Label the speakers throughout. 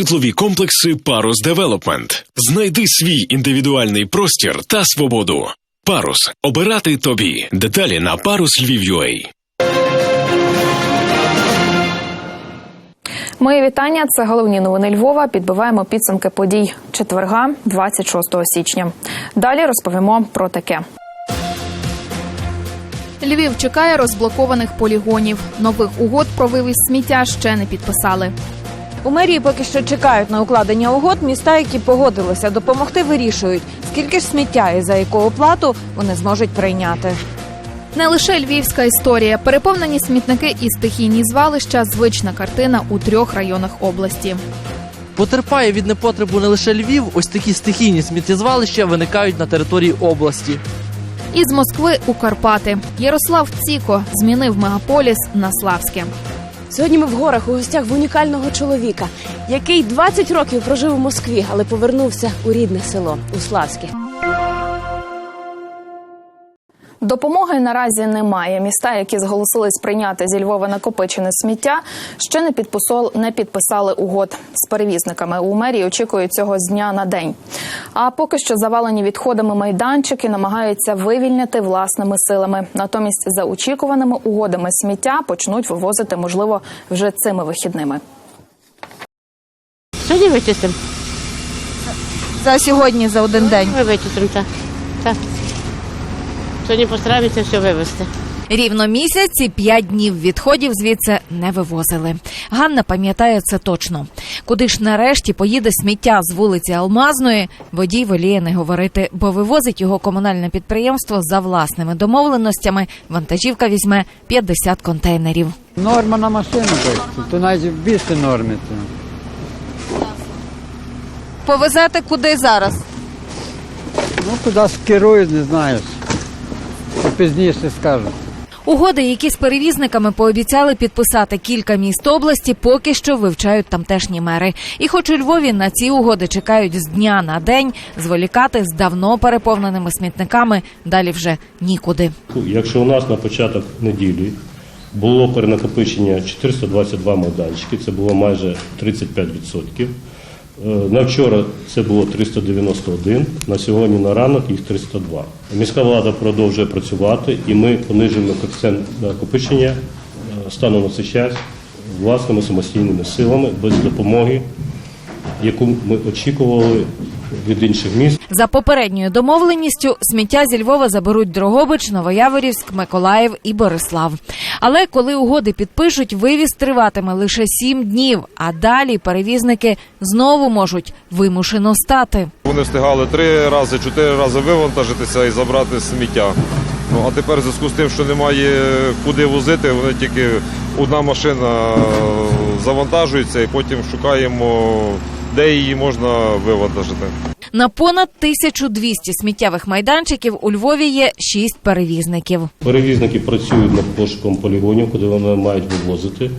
Speaker 1: житлові комплекси Парус Девелопмент. Знайди свій індивідуальний простір та свободу. Парус обирати тобі. Деталі на парус Львів.UA.
Speaker 2: Мої вітання. Це головні новини Львова. Підбиваємо підсумки подій четверга, 26 січня. Далі розповімо про таке.
Speaker 3: Львів чекає розблокованих полігонів. Нових угод про вивіз сміття ще не підписали.
Speaker 4: У мерії поки що чекають на укладення угод. Міста, які погодилися допомогти, вирішують, скільки ж сміття і за яку оплату вони зможуть прийняти.
Speaker 3: Не лише львівська історія, переповнені смітники і стихійні звалища звична картина у трьох районах області.
Speaker 5: Потерпає від непотребу не лише Львів, ось такі стихійні сміттєзвалища виникають на території області.
Speaker 3: Із Москви у Карпати Ярослав Ціко змінив мегаполіс на Славське.
Speaker 6: Сьогодні ми в горах у гостях в унікального чоловіка, який 20 років прожив у Москві, але повернувся у рідне село у
Speaker 2: Допомоги наразі немає. Міста, які зголосились прийняти зі Львова накопичене сміття, ще не підписали, не підписали угод з перевізниками. У мерії очікують цього з дня на день. А поки що завалені відходами майданчики намагаються вивільнити власними силами. Натомість за очікуваними угодами сміття почнуть вивозити, можливо, вже цими вихідними.
Speaker 7: Сьогодні вичистимо.
Speaker 4: За сьогодні за один день.
Speaker 7: Ми вичистимо, так. так. Сьогодні постараємося все вивезти.
Speaker 8: Рівно місяць і п'ять днів відходів звідси не вивозили. Ганна пам'ятає це точно. Куди ж нарешті поїде сміття з вулиці Алмазної, водій воліє не говорити, бо вивозить його комунальне підприємство за власними домовленостями. Вантажівка візьме 50 контейнерів.
Speaker 9: Норма на машину, то навіть більше норми. То.
Speaker 4: Повезете куди зараз?
Speaker 9: Ну, куди скерують, не знаєш. Пізніше скажу.
Speaker 8: Угоди, які з перевізниками пообіцяли підписати кілька міст області, поки що вивчають тамтешні мери. І, хоч у Львові на ці угоди чекають з дня на день, зволікати з давно переповненими смітниками далі вже нікуди.
Speaker 10: Якщо у нас на початок неділі було перенакопичення 422 майданчики, це було майже 35%. Е, На вчора це було 391, на сьогодні на ранок їх 302. Міська влада продовжує працювати і ми понижуємо коефіцієнт накопичення е, станом на цей час власними самостійними силами без допомоги, яку ми очікували від інших міст.
Speaker 8: За попередньою домовленістю сміття зі Львова заберуть Дрогобич, Новояворівськ, Миколаїв і Борислав. Але коли угоди підпишуть, вивіз триватиме лише сім днів. А далі перевізники знову можуть вимушено стати.
Speaker 11: Вони встигали три рази, чотири рази вивантажитися і забрати сміття. Ну а тепер в зв'язку з тим, що немає куди возити, вони тільки одна машина завантажується і потім шукаємо, де її можна вивантажити.
Speaker 8: На понад 1200 сміттєвих майданчиків у Львові є шість перевізників.
Speaker 10: Перевізники працюють над пошуком полігонів, куди вони мають вивозити.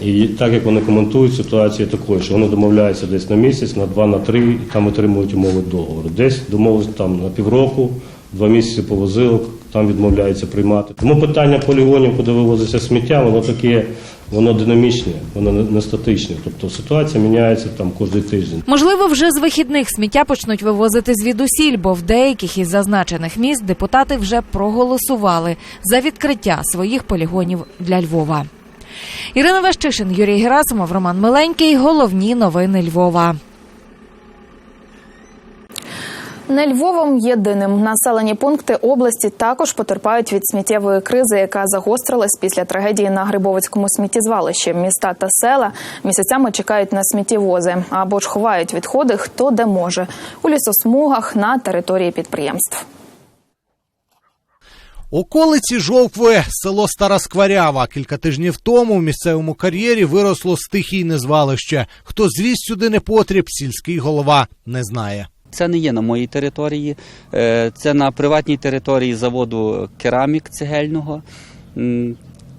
Speaker 10: І так як вони коментують, ситуація такою, що вони домовляються десь на місяць, на два, на три, і там отримують умови договору. Десь домовилися там на півроку, два місяці повозили, там відмовляються приймати. Тому питання полігонів, куди вивозиться сміття, воно таке, воно динамічне, воно не не статичне. Тобто ситуація міняється там кожен тиждень.
Speaker 8: Можливо, вже з вихідних сміття почнуть вивозити звідусіль, бо в деяких із зазначених міст депутати вже проголосували за відкриття своїх полігонів для Львова. Ірина Ващишин, Юрій Герасимов, Роман Миленький. Головні новини Львова.
Speaker 2: Не Львовом єдиним населені пункти області також потерпають від сміттєвої кризи, яка загострилась після трагедії на Грибовицькому сміттєзвалищі. Міста та села місяцями чекають на сміттєвози або ж ховають відходи хто де може у лісосмугах на території підприємств.
Speaker 12: Околиці Жовкви, село Стара Скварява. Кілька тижнів тому в місцевому кар'єрі виросло стихійне звалище. Хто звіз сюди не потріб, сільський голова не знає.
Speaker 13: Це не є на моїй території, е, це на приватній території заводу керамік цегельного.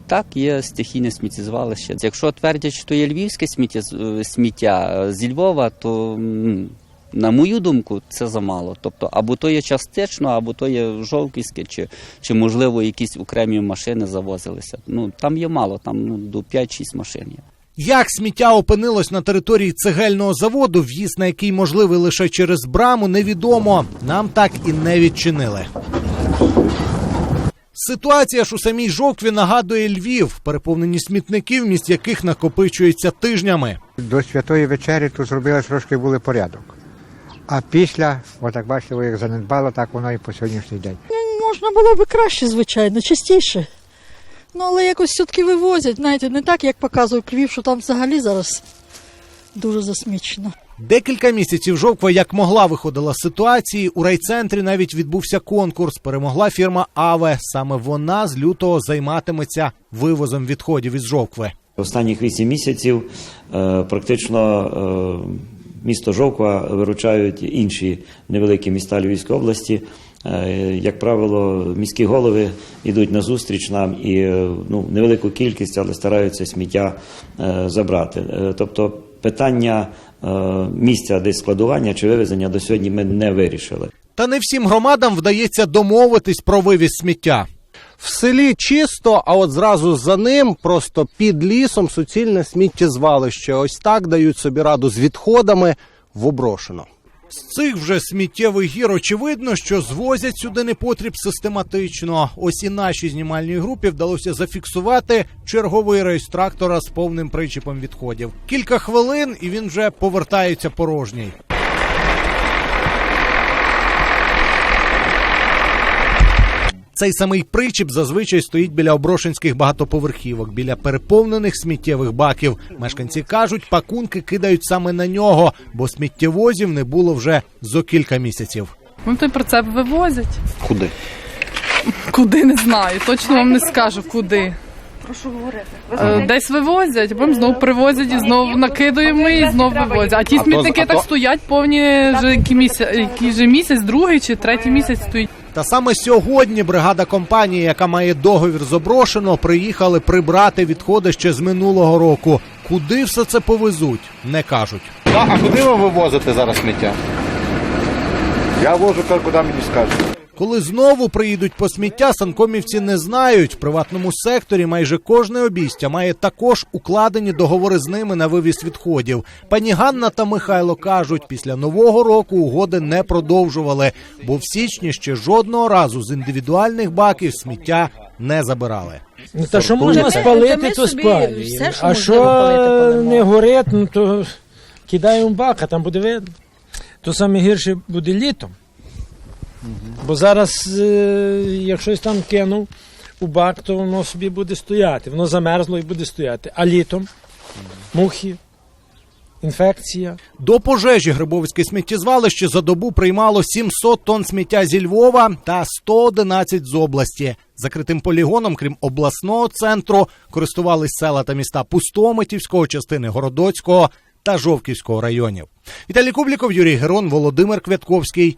Speaker 13: Так, є стихійне сміттєзвалище. Якщо твердять, що є львівське сміття, сміття зі Львова, то на мою думку, це замало. Тобто, або то є частично, або то є жовківське, чи, чи можливо якісь окремі машини завозилися. Ну там є мало, там ну, до 5-6 машин є.
Speaker 12: Як сміття опинилось на території цегельного заводу, в'їзд на який можливий лише через браму, невідомо. Нам так і не відчинили. Ситуація ж у самій жовкві нагадує Львів, переповнені смітники, вміст яких накопичуються тижнями.
Speaker 14: До святої вечері тут зробили трошки були порядок. А після, отак бачите, ви як занедбало, так воно і по сьогоднішній день.
Speaker 15: Можна було б краще, звичайно, частіше. Ну, але якось все-таки вивозять, знаєте, не так, як показує Львів, що там взагалі зараз дуже засмічено.
Speaker 12: Декілька місяців жовква як могла виходила з ситуації. У райцентрі навіть відбувся конкурс. Перемогла фірма Аве. Саме вона з лютого займатиметься вивозом відходів із жовкви.
Speaker 16: Останніх вісім місяців е, практично е, місто Жовква виручають інші невеликі міста Львівської області. Е, Як правило, міські голови йдуть на зустріч нам і е, ну, невелику кількість, але стараються сміття е, забрати. Тобто питання місця десь складування чи вивезення до сьогодні ми не вирішили.
Speaker 12: Та не всім громадам вдається домовитись про вивіз сміття.
Speaker 17: В селі чисто, а от зразу за ним, просто під лісом, суцільне сміттєзвалище. Ось так дають собі раду з відходами в оброшено.
Speaker 12: З цих вже сміттєвих гір очевидно, що звозять сюди непотріб систематично. Ось і нашій знімальній групі вдалося зафіксувати черговий рейс трактора з повним причепом відходів. Кілька хвилин, і він вже повертається порожній. Цей самий причіп зазвичай стоїть біля оброшенських багатоповерхівок, біля переповнених сміттєвих баків. Мешканці кажуть, пакунки кидають саме на нього, бо сміттєвозів не було вже зо кілька місяців.
Speaker 18: Ну, той прицеп вивозять.
Speaker 17: Куди?
Speaker 18: Куди не знаю. Точно вам не скажу куди.
Speaker 15: Прошу говорити.
Speaker 18: Е, Десь вивозять, потім знову привозять і знову накидуємо і знову вивозять. А ті
Speaker 17: А то-
Speaker 18: смітники так стоять повні вже місяць, який же місяць, другий чи третій місяць стоїть.
Speaker 12: Та саме сьогодні бригада компанії, яка має договір з оброшено, приїхали прибрати відходи ще з минулого року. Куди все це повезуть, не кажуть.
Speaker 17: А куди ви вивозите зараз сміття? Я вожу, куди мені скажуть.
Speaker 12: Коли знову приїдуть по сміття, санкомівці не знають. В приватному секторі майже кожне обійстя має також укладені договори з ними на вивіз відходів. Пані Ганна та Михайло кажуть, після нового року угоди не продовжували, бо в січні ще жодного разу з індивідуальних баків сміття не забирали.
Speaker 19: Ну, та що можна спалити, то спалюємо. А що не горить, ну то кидаємо в бак, а там буде видно. То саме гірше буде літом. Бо зараз, е, як щось там кинув у бак, то воно собі буде стояти. Воно замерзло і буде стояти. А літом мухи, інфекція.
Speaker 12: До пожежі Грибовицьке сміттєзвалище за добу приймало 700 тонн сміття зі Львова та 111 з області. Закритим полігоном, крім обласного центру, користувались села та міста Пустомитівського, частини Городоцького та Жовківського районів. Віталій Кубліков, Юрій Герон, Володимир Квятковський.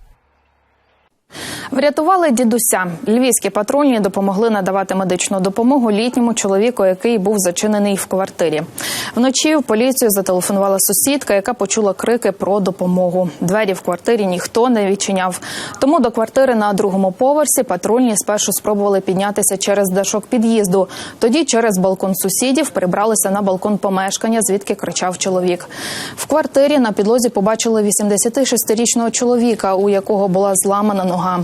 Speaker 2: Врятували дідуся. Львівські патрульні допомогли надавати медичну допомогу літньому чоловіку, який був зачинений в квартирі. Вночі в поліцію зателефонувала сусідка, яка почула крики про допомогу. Двері в квартирі ніхто не відчиняв. Тому до квартири на другому поверсі патрульні спершу спробували піднятися через дашок під'їзду. Тоді через балкон сусідів прибралися на балкон помешкання, звідки кричав чоловік. В квартирі на підлозі побачили 86-річного чоловіка, у якого була зламана нога.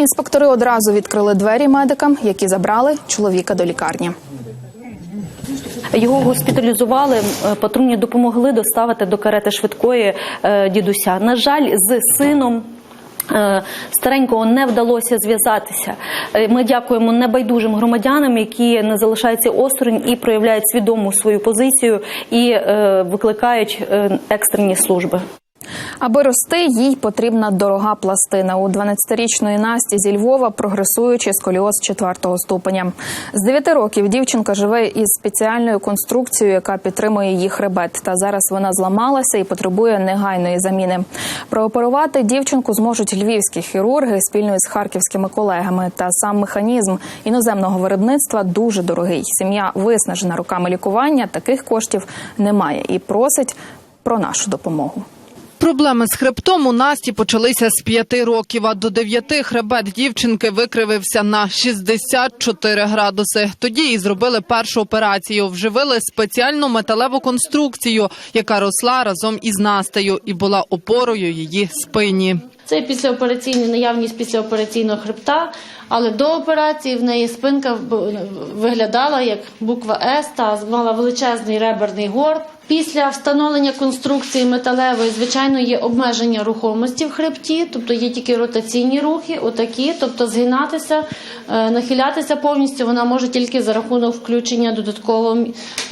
Speaker 2: Інспектори одразу відкрили двері медикам, які забрали чоловіка до лікарні.
Speaker 20: Його госпіталізували, е, патрульні допомогли доставити до карети швидкої е, дідуся. На жаль, з сином. е, Старенького не вдалося зв'язатися. Ми дякуємо небайдужим громадянам, які не залишаються осторонь і проявляють свідому свою позицію і викликають екстрені служби.
Speaker 2: Аби рости, їй потрібна дорога пластина. У 12-річної Насті зі Львова прогресуючий сколіоз 4 ступеня. З 9 років дівчинка живе із спеціальною конструкцією, яка підтримує її хребет. Та зараз вона зламалася і потребує негайної заміни. Прооперувати дівчинку зможуть львівські хірурги спільно із харківськими колегами. Та сам механізм іноземного виробництва дуже дорогий. Сім'я виснажена роками лікування. Таких коштів немає і просить про нашу допомогу.
Speaker 18: Проблеми з хребтом у Насті почалися з п'яти років, а до дев'яти хребет дівчинки викривився на 64 градуси. Тоді їй зробили першу операцію. Вживили спеціальну металеву конструкцію, яка росла разом із Настею і була опорою її спині.
Speaker 21: Це післяопераційна наявність післяопераційного хребта, але до операції в неї спинка виглядала як буква С та мала величезний реберний горб. Після встановлення конструкції металевої, звичайно, є обмеження рухомості в хребті, тобто є тільки ротаційні рухи, отакі, тобто згинатися, е, нахилятися повністю вона може тільки за рахунок включення додатково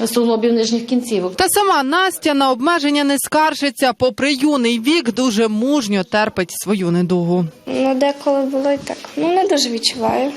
Speaker 21: суглобів нижніх кінцівок.
Speaker 18: Та сама Настя на обмеження не скаржиться. Попри юний вік, дуже мужньо терпить свою недугу.
Speaker 22: Ну, деколи було і так. Ну, не дуже відчуваю.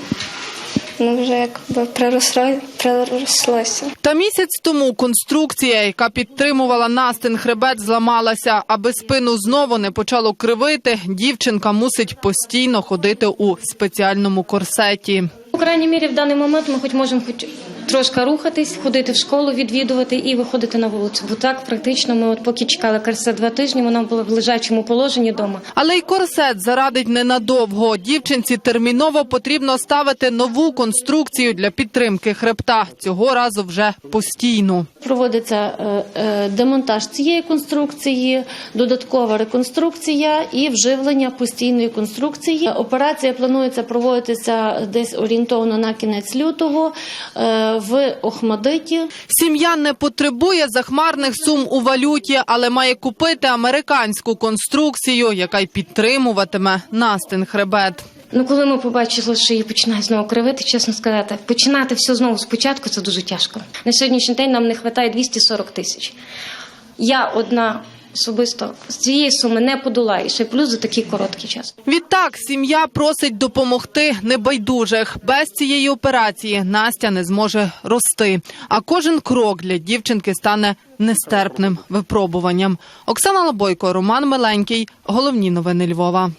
Speaker 22: Ну, вже якби приросло, прирослося.
Speaker 18: Та місяць тому конструкція, яка підтримувала Настин хребет, зламалася. Аби спину знову не почало кривити, дівчинка мусить постійно ходити у спеціальному корсеті.
Speaker 23: У крайній мірі в даний момент ми хоч можемо хоч трошки рухатись, ходити в школу, відвідувати і виходити на вулицю. Бо так практично ми от поки чекали корсет два тижні, вона була в лежачому положенні вдома.
Speaker 18: Але й корсет зарадить ненадовго. Дівчинці терміново потрібно ставити нову конструкцію для підтримки хребта. Цього разу вже постійну.
Speaker 21: Проводиться е, е, демонтаж цієї конструкції, додаткова реконструкція і вживлення постійної конструкції. Операція планується проводитися десь орієнтовно на кінець лютого е, в Охмадиті.
Speaker 18: Сім'я не потребує захмарних сум у валюті, але має купити американську конструкцію, яка й підтримуватиме Настин хребет.
Speaker 23: Ну, коли ми побачили, що її починає знову кривити, чесно сказати, починати все знову спочатку це дуже тяжко. На сьогоднішній день нам не вистачає 240 тисяч. Я одна особисто з цієї суми не подолаєш, ще плюс за такий короткий час.
Speaker 18: Відтак сім'я просить допомогти небайдужих. Без цієї операції Настя не зможе рости. А кожен крок для дівчинки стане нестерпним випробуванням. Оксана Лобойко, Роман Миленький. Головні новини Львова.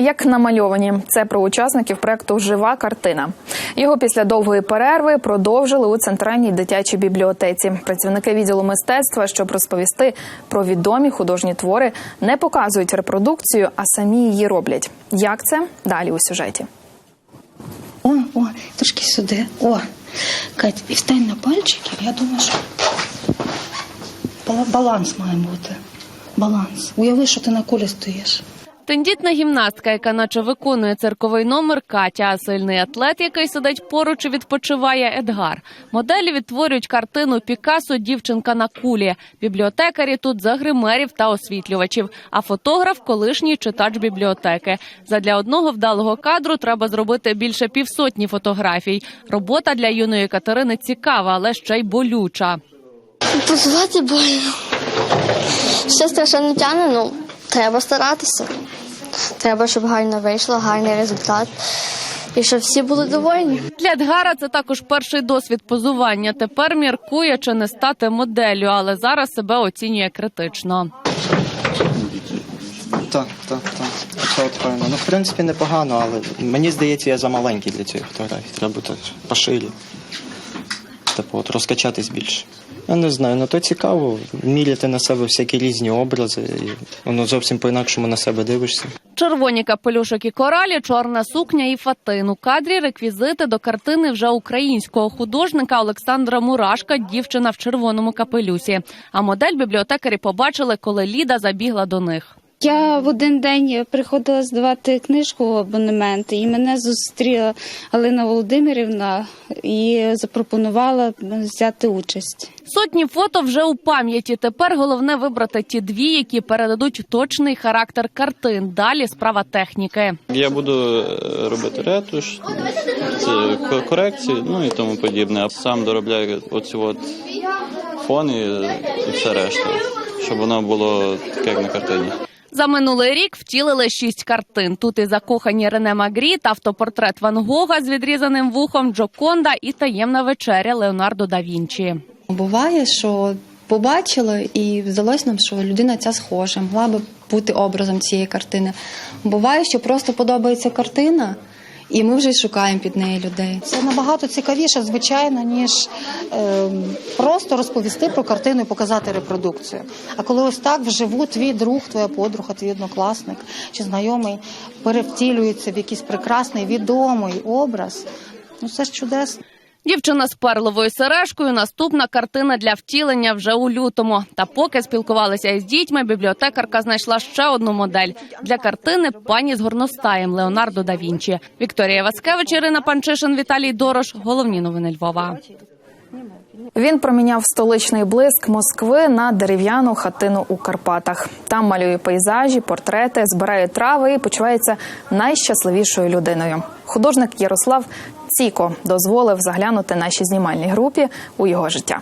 Speaker 2: Як намальовані, це про учасників проекту Жива картина. Його після довгої перерви продовжили у центральній дитячій бібліотеці. Працівники відділу мистецтва, щоб розповісти про відомі художні твори, не показують репродукцію, а самі її роблять. Як це далі у сюжеті?
Speaker 24: О, о, трошки сюди. О, Кать, і встань на пальчики. Я думаю, що баланс має бути. Баланс. Уяви, що ти на колі стоїш.
Speaker 25: Тендітна гімнастка, яка наче виконує цирковий номер Катя, а сильний атлет, який сидить поруч і відпочиває Едгар. Моделі відтворюють картину Пікасо Дівчинка на кулі. Бібліотекарі тут загримерів та освітлювачів, а фотограф колишній читач бібліотеки. Задля одного вдалого кадру треба зробити більше півсотні фотографій. Робота для юної Катерини цікава, але ще й болюча.
Speaker 26: Позувати больно. Все страшенно тягне, ну треба старатися. Треба, щоб гарно вийшло, гарний результат. І щоб всі були довольні.
Speaker 25: Для Едгара це також перший досвід позування. Тепер міркує чи не стати моделлю, але зараз себе оцінює критично.
Speaker 27: Так, так, так. Це от правильно. Ну, в принципі, непогано, але мені здається, я замаленький для цієї фотографії. Треба бути поширі. Типу, от розкачатись більше. Я не знаю, ну то цікаво, міряти на себе всякі різні образи, і воно зовсім по-інакшому на себе дивишся.
Speaker 25: Червоні капелюшок і коралі, чорна сукня і фатин. У кадрі реквізити до картини вже українського художника Олександра Мурашка, дівчина в червоному капелюсі. А модель бібліотекарі побачили, коли Ліда забігла до них.
Speaker 22: Я в один день приходила здавати книжку абонемент, і мене зустріла Галина Володимирівна і запропонувала взяти участь.
Speaker 25: Сотні фото вже у пам'яті. Тепер головне вибрати ті дві, які передадуть точний характер картин. Далі справа техніки.
Speaker 28: Я буду е, робити ретуш, це корекції, ну і тому подібне. А сам доробляю оцю от фон і, і все решта, щоб воно було таке, як на картині.
Speaker 25: За минулий рік втілили шість картин. Тут і закохані Рене Магріт, автопортрет Ван Гога з відрізаним вухом, Джоконда і таємна вечеря Леонардо да Вінчі.
Speaker 29: Буває, що побачили і здалось нам, що людина ця схожа, могла би бути образом цієї картини. Буває, що просто подобається картина, і ми вже шукаємо під неї людей.
Speaker 24: Це набагато цікавіше, звичайно, ніж е, просто розповісти про картину і показати репродукцію. А коли ось так вживу твій друг, твоя подруга, твій однокласник чи знайомий перевтілюється в якийсь прекрасний відомий образ, ну це ж чудесно.
Speaker 25: Дівчина з перловою сережкою. Наступна картина для втілення вже у лютому. Та поки спілкувалися із дітьми, бібліотекарка знайшла ще одну модель для картини пані з горностаєм Леонардо да Вінчі. Вікторія Васкевич, Ірина Панчишин, Віталій Дорош. Головні новини Львова.
Speaker 2: Він проміняв столичний блиск Москви на дерев'яну хатину у Карпатах. Там малює пейзажі, портрети, збирає трави і почувається найщасливішою людиною. Художник Ярослав Ціко дозволив заглянути нашій знімальній групі у його життя.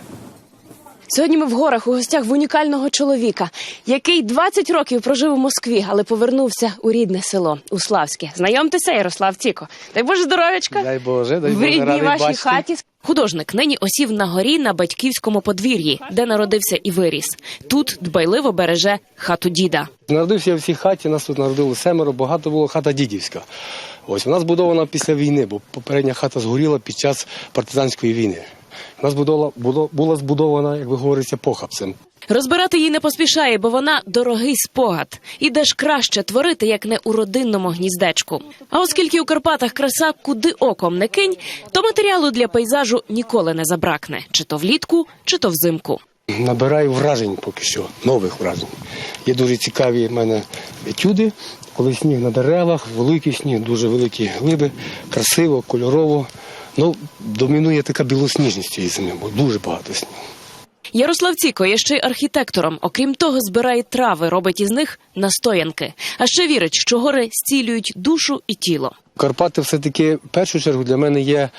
Speaker 30: Сьогодні ми в горах у гостях в унікального чоловіка, який 20 років прожив у Москві, але повернувся у рідне село у Славське. Знайомтеся, Ярослав Ціко. Дай Боже здоров'ячка.
Speaker 31: Дай Боже, дай
Speaker 30: в рідній
Speaker 31: радий
Speaker 30: вашій
Speaker 31: бачити.
Speaker 30: хаті. Художник нині осів на горі на батьківському подвір'ї, де народився і виріс. Тут дбайливо береже хату діда.
Speaker 31: Народився я в цій хаті, нас тут народило семеро, багато було хата дідівська. Ось вона збудована після війни, бо попередня хата згоріла під час партизанської війни. Нас будова було, була збудована, як ви говориться, похабцем.
Speaker 30: Розбирати її не поспішає, бо вона дорогий спогад. І де ж краще творити, як не у родинному гніздечку. А оскільки у Карпатах краса куди оком не кинь, то матеріалу для пейзажу ніколи не забракне, чи то влітку, чи то взимку.
Speaker 31: Набираю вражень поки що, нових вражень. Є дуже цікаві в мене етюди, коли сніг на деревах, великий сніг, дуже великі глиби, красиво, кольорово. Ну, домінує така білосніжність цієї зими, бо дуже багато снігу.
Speaker 30: Ярослав Ціко є ще й архітектором. Окрім того, збирає трави, робить із них настоянки. А ще вірить, що гори зцілюють душу і тіло.
Speaker 31: Карпати все-таки в першу чергу для мене є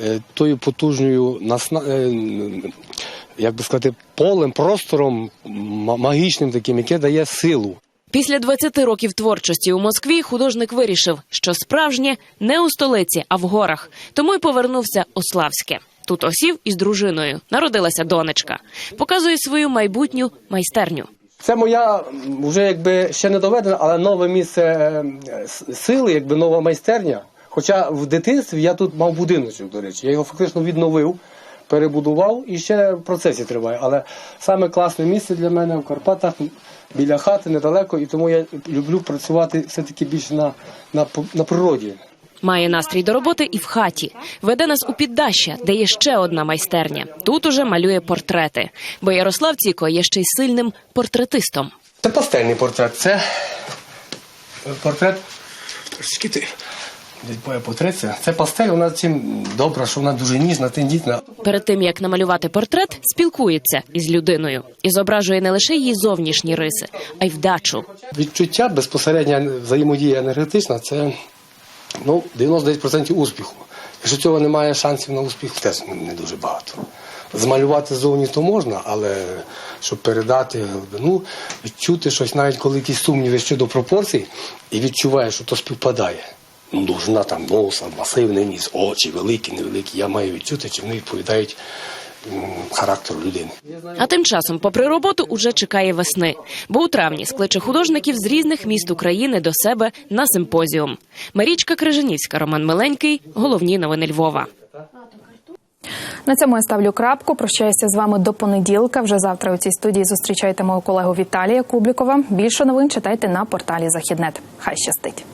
Speaker 31: е, тою потужною насна... е, як би сказати, полем, простором магічним таким, яке дає силу.
Speaker 30: Після 20 років творчості у Москві художник вирішив, що справжнє не у столиці, а в горах. Тому й повернувся у Славське. Тут осів із дружиною. Народилася донечка. Показує свою майбутню майстерню.
Speaker 31: Це моя вже якби ще не доведена, але нове місце сили, якби нова майстерня. Хоча в дитинстві я тут мав будиночок, до речі, я його фактично відновив, перебудував і ще в процесі триває. Але саме класне місце для мене в Карпатах біля хати недалеко, і тому я люблю працювати все-таки більше на, на, на природі.
Speaker 30: Має настрій до роботи і в хаті. Веде нас у піддаща, де є ще одна майстерня. Тут уже малює портрети. Бо Ярослав Ціко є ще й сильним портретистом.
Speaker 31: Це пастельний портрет. Це портрет. Трошки ти. Моя портрет це, це пастель, вона цим добра, що вона дуже ніжна, тендітна.
Speaker 30: Перед тим як намалювати портрет, спілкується із людиною і зображує не лише її зовнішні риси, а й вдачу.
Speaker 31: Відчуття безпосередня взаємодія енергетична це ну, 99% успіху. Якщо цього немає шансів на успіх, теж не дуже багато. Змалювати ззовні то можна, але щоб передати глибину, відчути щось, навіть коли якісь сумніви щодо пропорцій, і відчуваєш, що то співпадає. Ну, довжина там носа, масивний ніс, очі великі, невеликі. Я маю відчути, чи вони відповідають характеру людини.
Speaker 30: А тим часом, попри роботу, уже чекає весни. Бо у травні скличе художників з різних міст України до себе на симпозіум. Марічка Крижанівська, Роман Миленький. Головні новини Львова.
Speaker 2: На цьому я ставлю крапку. Прощаюся з вами до понеділка. Вже завтра у цій студії зустрічайте мою колегу Віталія Кублікова. Більше новин читайте на порталі Західнет. Хай щастить.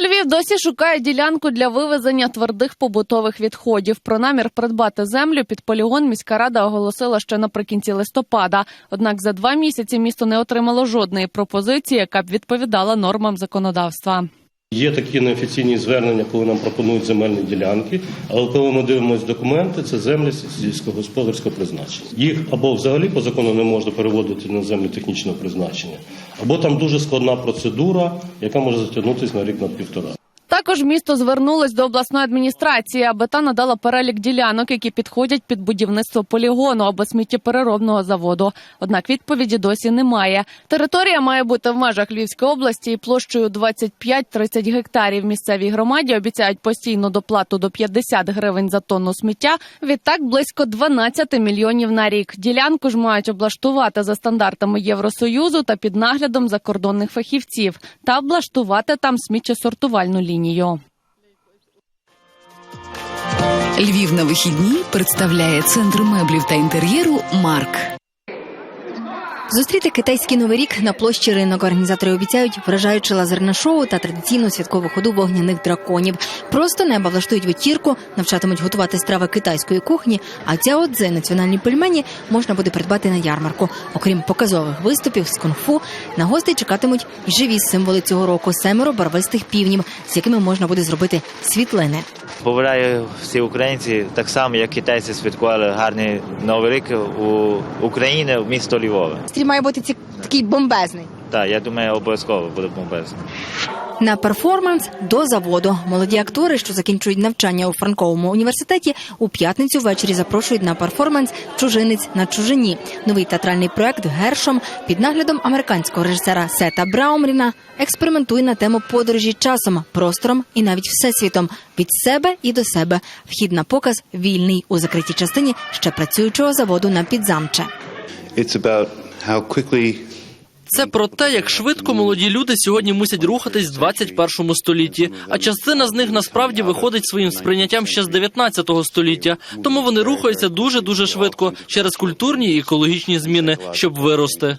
Speaker 25: Львів досі шукає ділянку для вивезення твердих побутових відходів. Про намір придбати землю під полігон міська рада оголосила ще наприкінці листопада. Однак за два місяці місто не отримало жодної пропозиції, яка б відповідала нормам законодавства.
Speaker 32: Є такі неофіційні звернення, коли нам пропонують земельні ділянки, але коли ми дивимося документи, це землі сільськогосподарського призначення. Їх або взагалі по закону не можна переводити на землі технічного призначення, або там дуже складна процедура, яка може затягнутися на рік на півтора.
Speaker 25: Так Також місто звернулось до обласної адміністрації, аби та надала перелік ділянок, які підходять під будівництво полігону або сміттєпереробного заводу. Однак відповіді досі немає. Територія має бути в межах Львівської області і площею 25-30 гектарів. Місцевій громаді обіцяють постійну доплату до 50 гривень за тонну сміття. Відтак близько 12 мільйонів на рік. Ділянку ж мають облаштувати за стандартами Євросоюзу та під наглядом закордонних фахівців та облаштувати там сміттєсортувальну лінію.
Speaker 33: Львів на вихідні представляє центр меблів та інтер'єру Марк.
Speaker 34: Зустріти китайський новий рік на площі ринок. Організатори обіцяють вражаюче лазерне шоу та традиційну святкову ходу вогняних драконів. Просто неба влаштують вечірку, навчатимуть готувати страви китайської кухні. А ця отзе національні пельмені можна буде придбати на ярмарку. Окрім показових виступів з кунг-фу, на гостей чекатимуть і живі символи цього року семеро барвистих півнів, з якими можна буде зробити світлини.
Speaker 35: Побажаю всі українці, так само як китайці святкували гарний новий рік у Україні в місто Львове.
Speaker 34: Стрій має бути ці, такий бомбезний.
Speaker 35: Так, я думаю, обов'язково буде бомбезно.
Speaker 34: На перформанс до заводу молоді актори, що закінчують навчання у Франковому університеті, у п'ятницю ввечері запрошують на перформанс Чужинець на чужині. Новий театральний проект Гершом під наглядом американського режисера Сета Браумріна експериментує на тему подорожі часом, простором і навіть всесвітом від себе і до себе. Вхід на показ вільний у закритій частині ще працюючого заводу на підзамче.
Speaker 36: It's about how quickly
Speaker 37: Це про те, як швидко молоді люди сьогодні мусять рухатись в 21 столітті, а частина з них насправді виходить своїм сприйняттям ще з 19 століття. Тому вони рухаються дуже дуже швидко через культурні і екологічні зміни, щоб вирости.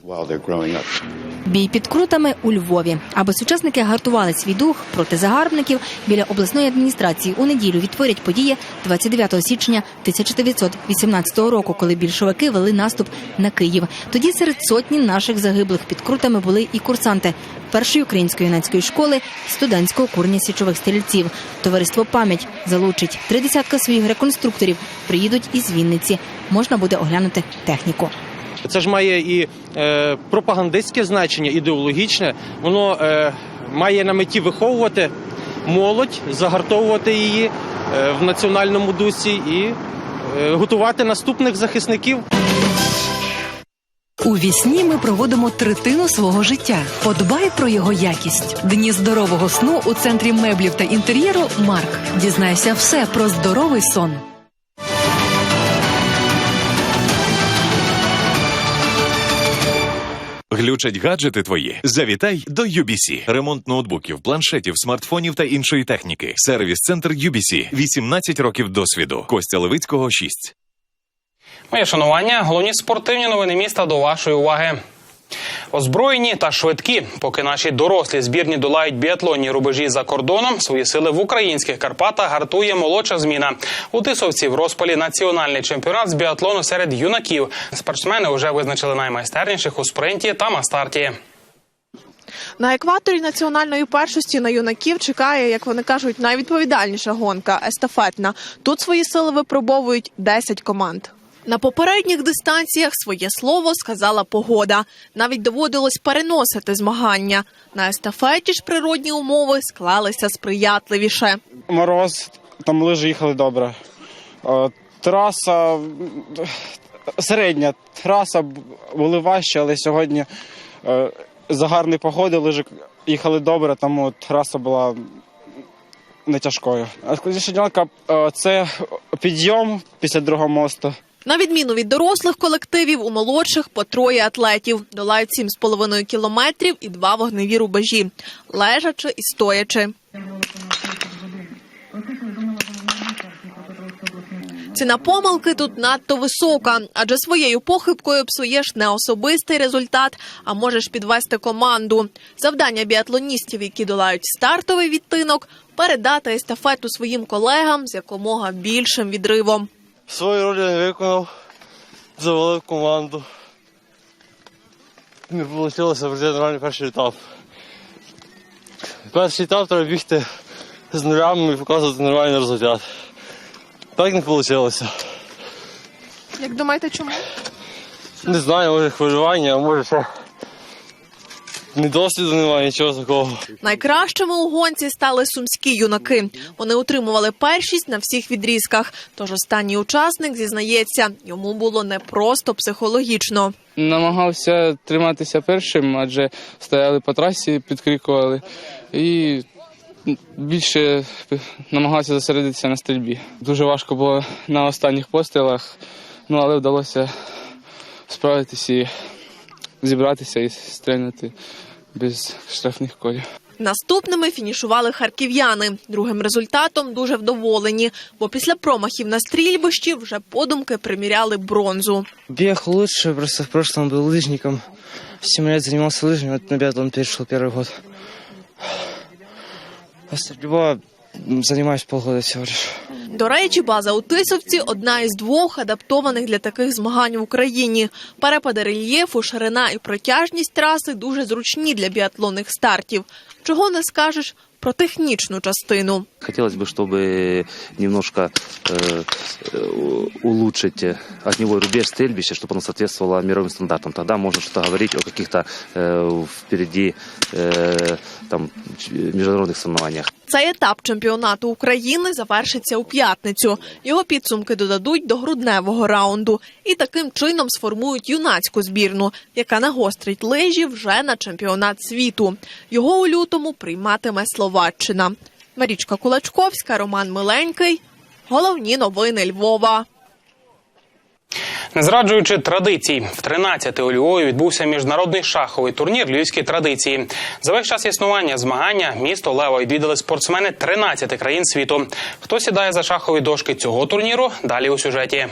Speaker 34: Бій під крутами у Львові, аби сучасники гартували свій дух проти загарбників біля обласної адміністрації у неділю відтворять події 29 січня 1918 року, коли більшовики вели наступ на Київ. Тоді серед сотні наших загиблих під крутами були і курсанти першої української юнацької школи студентського курня січових стрільців. Товариство пам'ять залучить три десятка своїх реконструкторів. Приїдуть із Вінниці. Можна буде оглянути техніку.
Speaker 38: Це ж має і е, пропагандистське значення, ідеологічне. Воно е, має на меті виховувати молодь, загартовувати її е, в національному дусі і е, готувати наступних захисників.
Speaker 33: У вісні ми проводимо третину свого життя. Подбай про його якість. Дні здорового сну у центрі меблів та інтер'єру Марк. Дізнайся все про здоровий сон.
Speaker 39: Глючать гаджети твої. Завітай до UBC. Ремонт ноутбуків, планшетів, смартфонів та іншої техніки. Сервіс-центр UBC. 18 років досвіду. Костя Левицького 6.
Speaker 40: Моє шанування, головні спортивні новини міста до вашої уваги. Озброєні та швидкі, поки наші дорослі збірні долають біатлонні рубежі за кордоном, свої сили в українських Карпатах гартує молодша зміна. У Тисовці в розпалі національний чемпіонат з біатлону серед юнаків. Спортсмени вже визначили наймайстерніших у спринті та мастарті.
Speaker 41: На екваторі національної першості на юнаків чекає, як вони кажуть, найвідповідальніша гонка естафетна. Тут свої сили випробовують 10 команд. На попередніх дистанціях своє слово сказала погода. Навіть доводилось переносити змагання. На естафеті ж природні умови склалися сприятливіше.
Speaker 38: Мороз, там лижі їхали добре. Е, Траса середня траса були важчі, але сьогодні е, за гарної погоди лижі їхали добре, тому траса була не тяжкою. А ділянка е, це підйом після другого мосту.
Speaker 41: На відміну від дорослих колективів, у молодших по троє атлетів долають 7,5 кілометрів і два вогневі рубежі, лежачи і стоячи. Ціна помилки тут надто висока, адже своєю похибкою псуєш не особистий результат, а можеш підвести команду. Завдання біатлоністів, які долають стартовий відтинок, передати естафету своїм колегам з якомога більшим відривом.
Speaker 38: Свою роль я не виконав, завалив команду. Не вийшло пройти нормальний перший етап. Перший етап треба бігти з нулями і показувати нормальний результат. Так не вийшло.
Speaker 41: Як думаєте, чому?
Speaker 38: Не знаю, може хвилювання, а може ще
Speaker 27: Ні досвіду немає, нічого такого.
Speaker 41: Найкращими у гонці стали сумські юнаки. Вони утримували першість на всіх відрізках. Тож останній учасник зізнається, йому було непросто психологічно.
Speaker 27: Намагався триматися першим, адже стояли по трасі, підкрикували. І більше намагався зосередитися на стрільбі. Дуже важко було на останніх пострілах, ну але вдалося справитися зібратися і стрельнути без штрафних колів.
Speaker 41: Наступними фінішували харків'яни. Другим результатом дуже вдоволені, бо після промахів на стрільбищі вже подумки приміряли бронзу.
Speaker 27: Бег лучше, просто в прошлом был лыжником. Семь лет занимался лыжами, вот на биатлон перешел первый год. А стрельба м, занимаюсь полгода всего лишь.
Speaker 41: До речі, база у Тисовці одна із двох адаптованих для таких змагань в Україні. Перепади рельєфу, ширина і протяжність траси дуже зручні для біатлонних стартів. Чого не скажеш про технічну частину.
Speaker 42: Хотелось бы, чтобы немножко э, э, улучшить э, огневой рубеж стрельбища, чтобы оно соответствовало мировым стандартам. Тогда можно что-то говорить о каких-то э, впереди э, там, ч- международных соревнованиях.
Speaker 41: Цей етап чемпіонату України завершиться у п'ятницю. Його підсумки додадуть до грудневого раунду і таким чином сформують юнацьку збірну, яка нагострить лижі вже на чемпіонат світу. Його у лютому прийматиме Словаччина. Марічка Кулачковська, Роман Миленький. Головні новини Львова.
Speaker 40: Не зраджуючи традицій, в 13 у Львові відбувся міжнародний шаховий турнір Львівські традиції. За весь час існування змагання місто Лева відвідали спортсмени 13 країн світу. Хто сідає за шахові дошки цього турніру? Далі у сюжеті.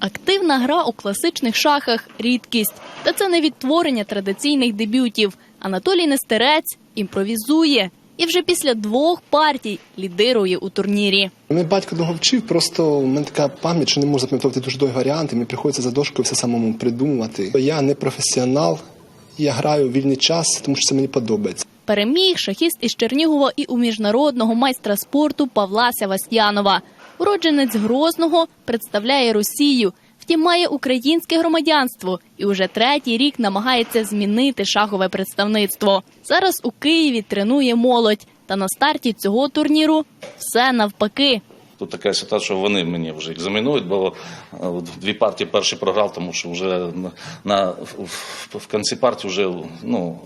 Speaker 37: Активна гра у класичних шахах рідкість. Та це не відтворення традиційних дебютів. Анатолій Нестерець імпровізує і вже після двох партій лідирує у турнірі.
Speaker 43: Мене батько довго вчив, просто в мене така пам'ять, що не можу запам'ятовувати дуже довгі варіанти. Мені приходиться за дошкою все самому придумувати. Я не професіонал, я граю в вільний час, тому що це мені подобається.
Speaker 37: Переміг шахіст із Чернігова і у міжнародного майстра спорту Павла Севастьянова. Уродженець Грозного представляє Росію. Втім, має українське громадянство і уже третій рік намагається змінити шахове представництво. Зараз у Києві тренує молодь. Та на старті цього турніру все навпаки.
Speaker 44: Тут така ситуація, що вони мені вже екзаменують, бо е, дві партії перші програв, тому що вже на, на в, в кінці партії вже ну,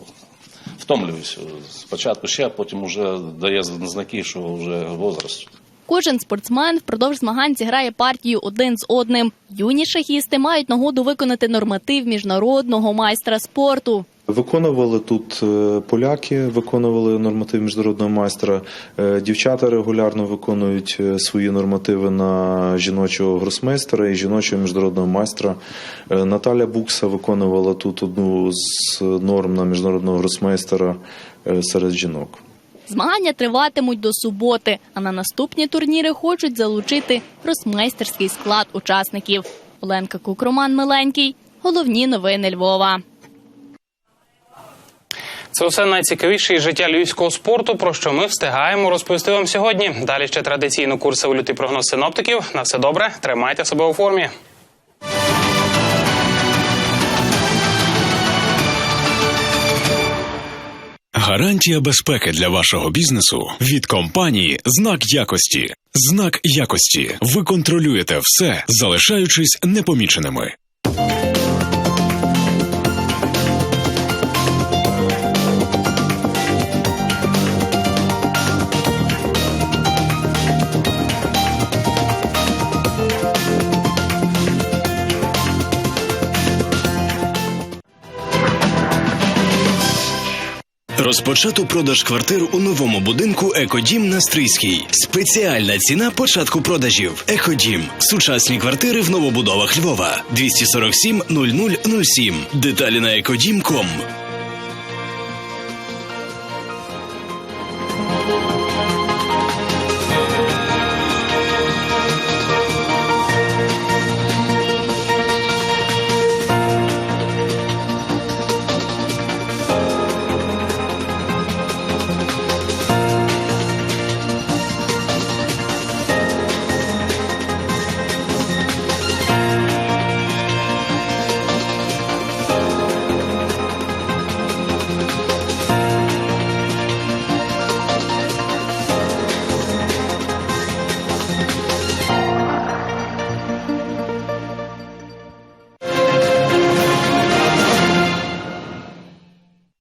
Speaker 44: втомлююсь. Спочатку ще, а потім вже дає знаки, що вже возраст.
Speaker 37: Кожен спортсмен впродовж змагань зіграє партію один з одним. Юні шахісти мають нагоду виконати норматив міжнародного майстра спорту.
Speaker 45: Виконували тут е, поляки, виконували норматив міжнародного майстра. Е, Дівчата регулярно виконують е, свої нормативи на жіночого гросмейстера і жіночого міжнародного майстра. Наталя Букса виконувала тут одну з норм на міжнародного гросмейстера серед жінок.
Speaker 37: Змагання триватимуть до суботи, а на наступні турніри хочуть залучити гросмейстерський склад учасників. Оленка Кук, Роман Миленький. Головні новини Львова.
Speaker 40: Це все найцікавіше із життя львівського спорту, про що ми встигаємо розповісти вам сьогодні. Далі ще традиційно курси валюти прогноз синоптиків. На все добре, тримайте себе у формі.
Speaker 16: Гарантія безпеки для вашого бізнесу від компанії Знак якості. Знак якості. Ви контролюєте все, залишаючись непоміченими.
Speaker 46: Розпочато продаж квартир у новому будинку Екодім на Стрийській. Спеціальна ціна початку продажів. Екодім. Сучасні квартири в новобудовах Львова. 247 0007. Деталі на екодім.ком.